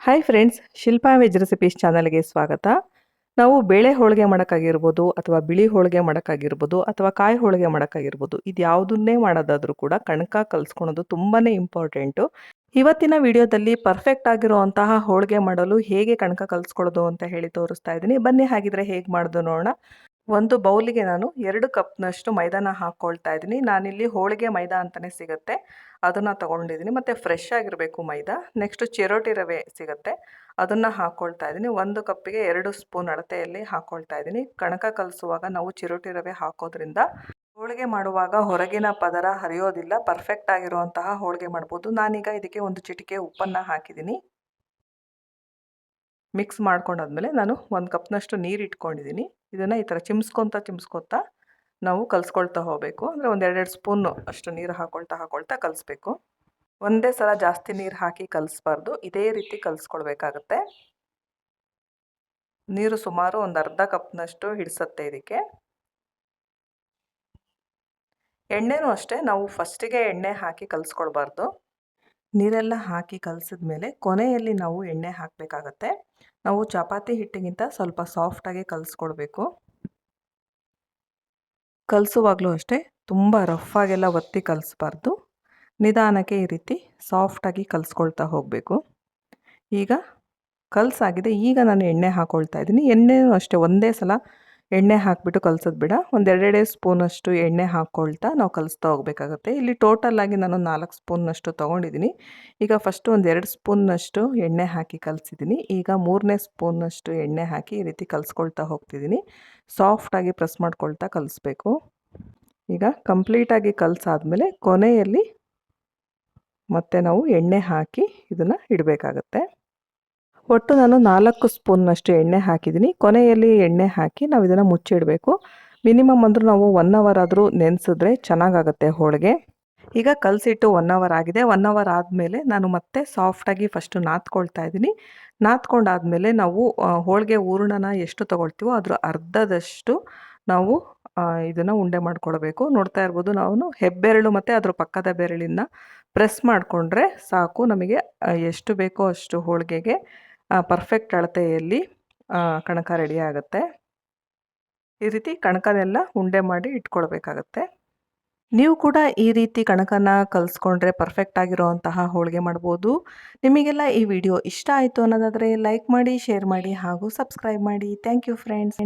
Hi friends Shilpa veg recipes ಚಾನಲ್ಗೆ ಸ್ವಾಗತ. ನಾವು ಬೇಳೆ ಹೋಳಿಗೆ ಮಾಡೋಕ್ಕಾಗಿರ್ಬೋದು ಅಥವಾ ಬಿಳಿ ಹೋಳಿಗೆ ಮಾಡೋಕ್ಕಾಗಿರ್ಬೋದು ಅಥವಾ ಕಾಯಿ ಹೋಳಿಗೆ ಮಾಡೋಕ್ಕಾಗಿರ್ಬೋದು ಇದು ಯಾವುದನ್ನೇ ಮಾಡೋದಾದ್ರೂ ಕೂಡ ಕಣಕ ಕಲಿಸ್ಕೊಳೋದು ತುಂಬಾ ಇಂಪಾರ್ಟೆಂಟು ಇವತ್ತಿನ ವಿಡಿಯೋದಲ್ಲಿ ಪರ್ಫೆಕ್ಟ್ ಆಗಿರುವಂತಹ ಹೋಳಿಗೆ ಮಾಡಲು ಹೇಗೆ ಕಣಕ ಕಲಿಸ್ಕೊಳ್ಳೋದು ಅಂತ ಹೇಳಿ ತೋರಿಸ್ತಾ ಇದ್ದೀನಿ. ಬನ್ನಿ, ಹಾಗಿದ್ರೆ ಹೇಗೆ ಮಾಡೋದು ನೋಡೋಣ. ಒಂದು ಬೌಲಿಗೆ ನಾನು ಎರಡು ಕಪ್ನಷ್ಟು ಮೈದಾನ ಹಾಕ್ಕೊಳ್ತಾ ಇದ್ದೀನಿ. ನಾನಿಲ್ಲಿ ಹೋಳಿಗೆ ಮೈದಾ ಅಂತಲೇ ಸಿಗುತ್ತೆ. ಅದನ್ನು ತೊಗೊಂಡಿದ್ದೀನಿ. ಮತ್ತು ಫ್ರೆಶ್ ಆಗಿರಬೇಕು ಮೈದಾ. ನೆಕ್ಸ್ಟ್ ಚಿರೋಟಿ ರವೆ ಸಿಗುತ್ತೆ. ಅದನ್ನು ಹಾಕ್ಕೊಳ್ತಾ ಇದ್ದೀನಿ. ಒಂದು ಕಪ್ಪಿಗೆ ಎರಡು ಸ್ಪೂನ್ ಅಳತೆಯಲ್ಲಿ ಹಾಕ್ಕೊಳ್ತಾ ಇದ್ದೀನಿ. ಕಣಕ ಕಲಿಸುವಾಗ ನಾವು ಚಿರೋಟಿ ರವೆ ಹಾಕೋದ್ರಿಂದ ಹೋಳಿಗೆ ಮಾಡುವಾಗ ಹೊರಗಿನ ಪದರ ಹರಿಯೋದಿಲ್ಲ. ಪರ್ಫೆಕ್ಟ್ ಆಗಿರುವಂತಹ ಹೋಳಿಗೆ ಮಾಡ್ಬೋದು. ನಾನೀಗ ಇದಕ್ಕೆ ಒಂದು ಚಿಟಿಕೆ ಉಪ್ಪನ್ನು ಹಾಕಿದ್ದೀನಿ. ಮಿಕ್ಸ್ ಮಾಡ್ಕೊಂಡಾದ್ಮೇಲೆ ನಾನು ಒಂದು ಕಪ್ನಷ್ಟು ನೀರು ಇಟ್ಕೊಂಡಿದ್ದೀನಿ ಇದನ್ನು ಈ ಥರ ಚಿಮ್ಸ್ಕೊತ ಚಿಮ್ಸ್ಕೊತಾ ನಾವು ಕಲಿಸ್ಕೊಳ್ತಾ ಹೋಗಬೇಕು. ಅಂದರೆ ಒಂದು ಎರಡೆರಡು ಸ್ಪೂನು ಅಷ್ಟು ನೀರು ಹಾಕ್ಕೊಳ್ತಾ ಹಾಕ್ಕೊಳ್ತಾ ಕಲಿಸ್ಬೇಕು. ಒಂದೇ ಸಲ ಜಾಸ್ತಿ ನೀರು ಹಾಕಿ ಕಲಿಸ್ಬಾರ್ದು. ಇದೇ ರೀತಿ ಕಲಿಸ್ಕೊಳ್ಬೇಕಾಗತ್ತೆ. ನೀರು ಸುಮಾರು ಒಂದು ಅರ್ಧ ಕಪ್ನಷ್ಟು ಹಿಡಿಸತ್ತೆ ಇದಕ್ಕೆ. ಎಣ್ಣೆನೂ ಅಷ್ಟೇ. ನಾವು ಫಸ್ಟಿಗೆ ಎಣ್ಣೆ ಹಾಕಿ ಕಲಿಸ್ಕೊಳ್ಬಾರ್ದು. ನೀರೆಲ್ಲ ಹಾಕಿ ಕಲಸಿದ ಮೇಲೆ ಕೊನೆಯಲ್ಲಿ ನಾವು ಎಣ್ಣೆ ಹಾಕಬೇಕಾಗತ್ತೆ. ನಾವು ಚಪಾತಿ ಹಿಟ್ಟಿಗಿಂತ ಸ್ವಲ್ಪ ಸಾಫ್ಟಾಗಿ ಕಲಿಸ್ಕೊಡ್ಬೇಕು. ಕಲಿಸುವಾಗಲೂ ಅಷ್ಟೇ ತುಂಬ ರಫಾಗೆಲ್ಲ ಒತ್ತಿ ಕಲಿಸ್ಬಾರ್ದು. ನಿಧಾನಕ್ಕೆ ಈ ರೀತಿ ಸಾಫ್ಟಾಗಿ ಕಲಿಸ್ಕೊಳ್ತಾ ಹೋಗಬೇಕು. ಈಗ ಕಲಸಾಗಿದೆ, ಈಗ ನಾನು ಎಣ್ಣೆ ಹಾಕ್ಕೊಳ್ತಾ ಇದ್ದೀನಿ. ಎಣ್ಣೆನೂ ಅಷ್ಟೇ, ಒಂದೇ ಸಲ ಎಣ್ಣೆ ಹಾಕಿಬಿಟ್ಟು ಕಲ್ಸೋದು ಬಿಡ. ಒಂದು ಎರಡೆರಡೇ ಸ್ಪೂನಷ್ಟು ಎಣ್ಣೆ ಹಾಕ್ಕೊಳ್ತಾ ನಾವು ಕಲಿಸ್ತಾ ಹೋಗಬೇಕಾಗುತ್ತೆ. ಇಲ್ಲಿ ಟೋಟಲಾಗಿ ನಾನು ನಾಲ್ಕು ಸ್ಪೂನ್ನಷ್ಟು ತೊಗೊಂಡಿದ್ದೀನಿ ಈಗ ಫಸ್ಟು ಒಂದೆರಡು ಸ್ಪೂನ್ನಷ್ಟು ಎಣ್ಣೆ ಹಾಕಿ ಕಲಿಸಿದ್ದೀನಿ ಈಗ ಮೂರನೇ ಸ್ಪೂನ್ನಷ್ಟು ಎಣ್ಣೆ ಹಾಕಿ ಈ ರೀತಿ ಕಲಿಸ್ಕೊಳ್ತಾ ಹೋಗ್ತಿದ್ದೀನಿ ಸಾಫ್ಟಾಗಿ ಪ್ರೆಸ್ ಮಾಡ್ಕೊಳ್ತಾ ಕಲಿಸ್ಬೇಕು. ಈಗ ಕಂಪ್ಲೀಟಾಗಿ ಕಲಸಾದ್ಮೇಲೆ ಕೊನೆಯಲ್ಲಿ ಮತ್ತೆ ನಾವು ಎಣ್ಣೆ ಹಾಕಿ ಇದನ್ನು ಇಡಬೇಕಾಗತ್ತೆ. ಒಟ್ಟು ನಾನು ನಾಲ್ಕು ಸ್ಪೂನ್ನಷ್ಟು ಎಣ್ಣೆ ಹಾಕಿದ್ದೀನಿ. ಕೊನೆಯಲ್ಲಿ ಎಣ್ಣೆ ಹಾಕಿ ನಾವು ಇದನ್ನು ಮುಚ್ಚಿಡಬೇಕು. ಮಿನಿಮಮ್ ಅಂದರೂ ನಾವು ಒನ್ ಅವರ್ ಆದರೂ ನೆನೆಸಿದ್ರೆ ಚೆನ್ನಾಗಾಗುತ್ತೆ ಹೋಳಿಗೆ. ಈಗ ಕಲಸಿಟ್ಟು ಒನ್ ಅವರ್ ಆಗಿದೆ. ಒನ್ ಅವರ್ ಆದಮೇಲೆ ನಾನು ಮತ್ತೆ ಸಾಫ್ಟಾಗಿ ಫಸ್ಟು ನಾದ್ಕೊಳ್ತಾ ಇದ್ದೀನಿ. ನಾದ್ಕೊಂಡಾದಮೇಲೆ ನಾವು ಹೋಳಿಗೆ ಹೂರಣನ ಎಷ್ಟು ತೊಗೊಳ್ತೀವೋ ಅದರ ಅರ್ಧದಷ್ಟು ನಾವು ಇದನ್ನು ಉಂಡೆ ಮಾಡ್ಕೊಳ್ಬೇಕು. ನೋಡ್ತಾ ಇರ್ಬೋದು ನಾವು ಹೆಬ್ಬೆರಳು ಮತ್ತು ಅದರ ಪಕ್ಕದ ಬೆರಳಿನ ಪ್ರೆಸ್ ಮಾಡಿಕೊಂಡ್ರೆ ಸಾಕು ನಮಗೆ ಎಷ್ಟು ಬೇಕೋ ಅಷ್ಟು ಹೋಳಿಗೆಗೆ ಪರ್ಫೆಕ್ಟ್ ಅಳತೆಯಲ್ಲಿ ಕಣಕ ರೆಡಿ ಆಗುತ್ತೆ. ಈ ರೀತಿ ಕಣಕನೆಲ್ಲ ಉಂಡೆ ಮಾಡಿ ಇಟ್ಕೊಳ್ಬೇಕಾಗತ್ತೆ. ನೀವು ಕೂಡ ಈ ರೀತಿ ಕಣಕನ ಕಲಿಸ್ಕೊಂಡ್ರೆ ಪರ್ಫೆಕ್ಟ್ ಆಗಿರೋವಂತಹ ಹೋಳಿಗೆ ಮಾಡ್ಬೋದು. ನಿಮಗೆಲ್ಲ ಈ ವಿಡಿಯೋ ಇಷ್ಟ ಆಯಿತು ಅನ್ನೋದಾದರೆ ಲೈಕ್ ಮಾಡಿ ಶೇರ್ ಮಾಡಿ ಹಾಗೂ ಸಬ್ಸ್ಕ್ರೈಬ್ ಮಾಡಿ. Thank you friends